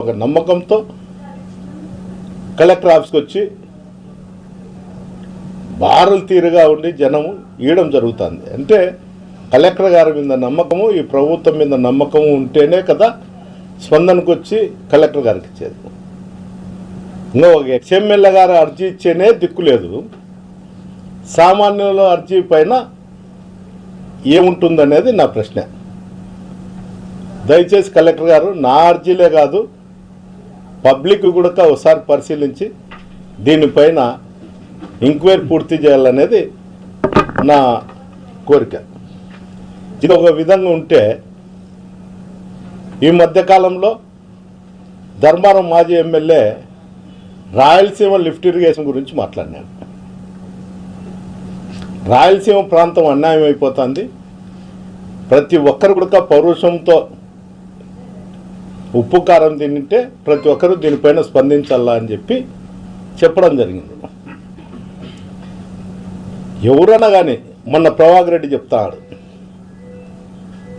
ఒక నమ్మకంతో కలెక్టర్ ఆఫీస్కి వచ్చి బారులు తీరుగా ఉండి జనము ఇవ్వడం జరుగుతుంది. అంటే కలెక్టర్ గారి మీద నమ్మకము ఈ ప్రభుత్వం మీద నమ్మకము ఉంటేనే కదా స్పందనకు వచ్చి కలెక్టర్ గారికి ఇచ్చేది. ఇంకో ఒక ఎక్స్ఎమ్మెల్యే గారు అర్జీ ఇచ్చేనే దిక్కు లేదు. సామాన్యుల అర్జీ పైన ఏముంటుందనేది నా ప్రశ్న. దయచేసి కలెక్టర్ గారు నా అర్జీలే కాదు పబ్లిక్ కూడా ఒకసారి పరిశీలించి దీనిపైన ఎంక్వైరీ పూర్తి చేయాలనేది నా కోరిక. ఇది ఒక విధంగా ఉంటే ఈ మధ్యకాలంలో ధర్మారం మాజీ ఎమ్మెల్యే రాయలసీమ లిఫ్ట్ ఇరిగేషన్ గురించి మాట్లాడినాను రాయలసీమ ప్రాంతం అన్యాయం అయిపోతుంది ప్రతి ఒక్కరు కూడా పౌరుషంతో ఉప్పు కారం తింటే ప్రతి ఒక్కరూ దీనిపైన స్పందించాలా అని చెప్పి చెప్పడం జరిగింది. ఎవరైనా కానీ మొన్న ప్రభాకర్ రెడ్డి చెప్తాడు.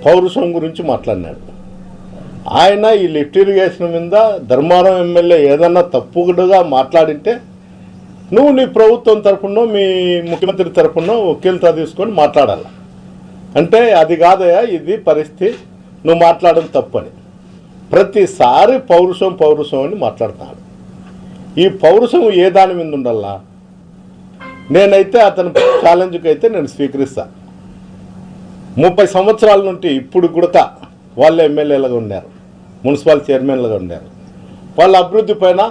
పౌరుషం గురించి మాట్లాడినాడు. ఆయన ఈ లిఫ్ట్ ఇరిగేషన్ మీద ధర్మారం ఎమ్మెల్యే ఏదన్నా తప్పుడుగా మాట్లాడింటే నువ్వు నీ ప్రభుత్వం తరపునో మీ ముఖ్యమంత్రి తరఫున వకీలతో తీసుకొని మాట్లాడాలి. అంటే అది కాదయా ఇది పరిస్థితి. నువ్వు మాట్లాడడం తప్పని. ప్రతిసారి పౌరుషం పౌరుషం అని మాట్లాడతాడు. ఈ పౌరుషం ఏ దాని మీద ఉండాలా? నేనైతే అతని ఛాలెంజ్కి అయితే నేను స్వీకరిస్తా. ముప్పై సంవత్సరాల నుండి ఇప్పుడు కూడా వాళ్ళు ఎమ్మెల్యేలుగా ఉన్నారు. మున్సిపల్ చైర్మన్లుగా ఉన్నారు. వాళ్ళ అభివృద్ధి పైన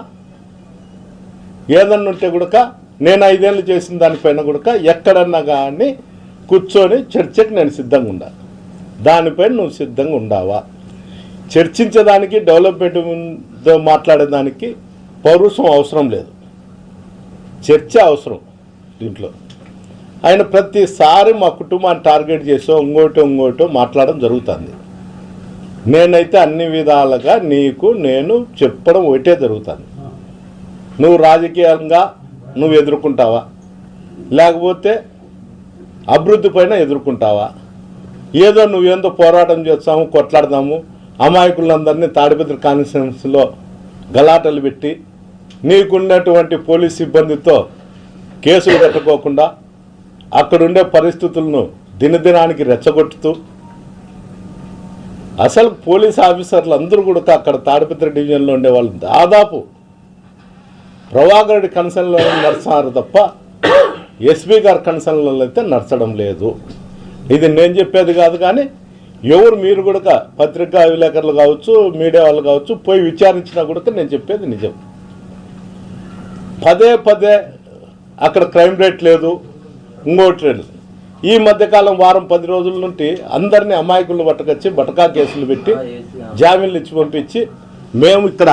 ఏదన్నా ఉంటే గుడక నేను ఐదేళ్ళు చేసిన దానిపైన గుడక ఎక్కడన్నా కానీ కూర్చొని చర్చకి నేను సిద్ధంగా ఉండాలి. దానిపైన నువ్వు సిద్ధంగా ఉండావా? చర్చించడానికి డెవలప్మెంట్ మాట్లాడేదానికి పౌరుషం అవసరం లేదు. చర్చ అవసరం దీంట్లో. ఆయన ప్రతిసారి మా కుటుంబాన్ని టార్గెట్ చేసో ఇంకోటో ఇంకోటో మాట్లాడడం జరుగుతుంది. నేనైతే అన్ని విధాలుగా నీకు నేను చెప్పడం ఒకటే జరుగుతుంది. నువ్వు రాజకీయంగా నువ్వు ఎదుర్కొంటావా? లేకపోతే అభివృద్ధి పైన ఎదుర్కొంటావా? ఏదో నువ్వేందో పోరాటం చేస్తాము కొట్లాడదాము అమాయకులందరినీ తాడిపత్రి కాన్స్టిట్యున్సీలో గలాటలు పెట్టి నీకున్నటువంటి పోలీస్ సిబ్బందితో కేసులు పెట్టుకోకుండా అక్కడుండే పరిస్థితులను దినదినానికి రెచ్చగొట్టుతూ అసలు పోలీస్ ఆఫీసర్లు అందరూ కూడా అక్కడ తాడిపత్రి డివిజన్లో ఉండేవాళ్ళు దాదాపు ప్రభాకరుడి కన్సర్న్లో నడుస్తున్నారు తప్ప ఎస్పీ గారి కన్సర్న్లో అయితే నడచడం లేదు. ఇది నేను చెప్పేది కాదు కానీ ఎవరు మీరు కూడా పత్రికా విలేకరులు కావచ్చు మీడియా వాళ్ళు కావచ్చు పోయి విచారించినా కూడా నేను చెప్పేది నిజం. పదే పదే అక్కడ క్రైమ్ రేట్ లేదు ఇంకోటి లేదు. ఈ మధ్యకాలం వారం పది రోజుల నుండి అందరినీ అమాయకులను పట్టుకొచ్చి బటకా కేసులు పెట్టి జామీన్లు ఇచ్చి పంపించి మేము ఇక్కడ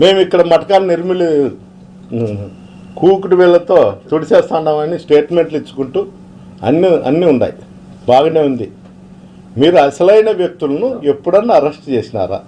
మేము ఇక్కడ మటకాన్ని నిర్మిలి కూకుడు వీళ్ళతో తుడిచేస్తున్నామని స్టేట్మెంట్లు ఇచ్చుకుంటూ అన్నీ అన్నీ ఉన్నాయి. బాగానే ఉంది. మీరు అసలైన వ్యక్తులను ఎప్పుడన్నా అరెస్ట్ చేసినారా?